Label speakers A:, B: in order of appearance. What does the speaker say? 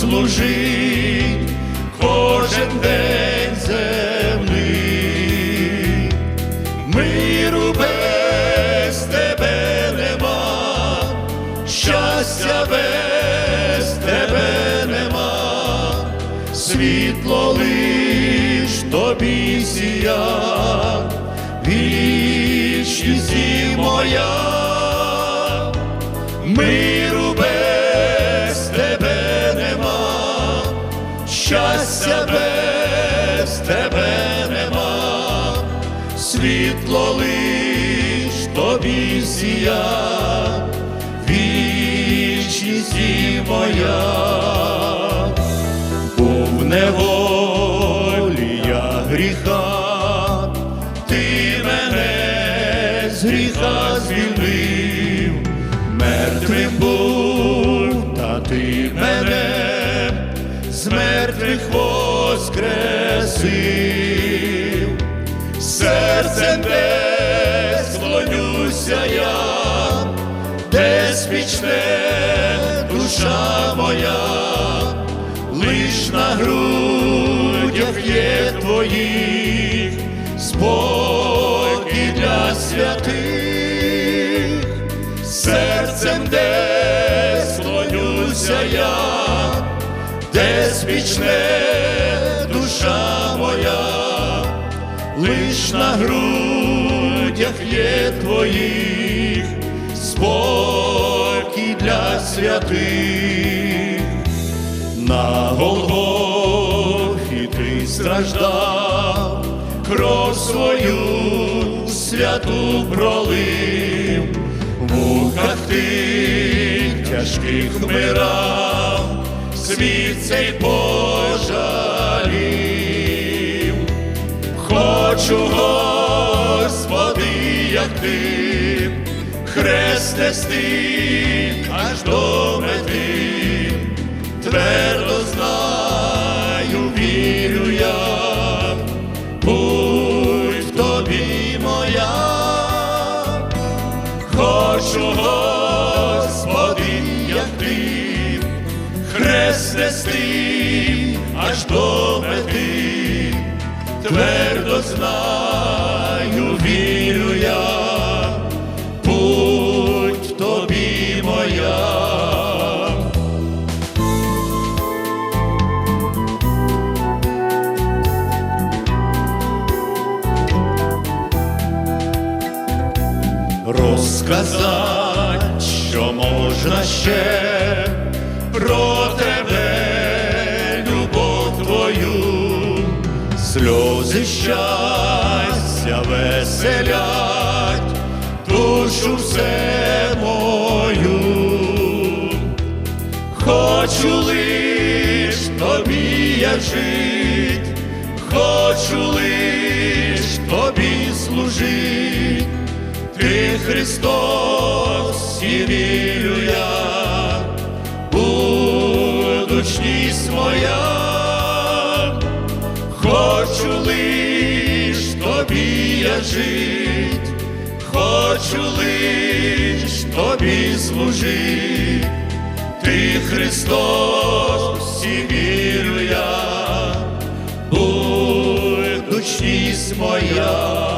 A: служить кожен день земний, миру без тебе нема, щастя без тебе нема, світло лиш тобі сія, вічність моя, миру щастя без тебе нема, світло лиш тобі сія, вічність і моя, був неволі я гріха, ти мене з гріха звільнив, мертвих воскресив, серцем де склонюся я, де спічне душа моя, лиш на грудях є твоїх, спокій для святих, серцем де склонюся я, де спічне душа моя, лиш на грудях є твоїх, спокій для святих, на Голгофі ти страждав, кров свою святу пролив, в муках ти тяжких вмирав, світ цей пожалів. Хочу, Господи, як ти, хрест нести аж до мети, твердо знаю, вірю я, будь в тобі моя, хочу, Господи, як ти, хрест нести аж до мети, твердо знаю, вірю я, в тобі моя. Розказать, що можна ще про тебе, любов твою, сльози щастя веселять, душу все мою, хочу лиш тобі я жить, хочу лиш тобі служить. Ти Христос, і я, будучність моя, хочу лиш тобі я жить, хочу лиш тобі служить, ти Христос, і вірю я, будучність моя.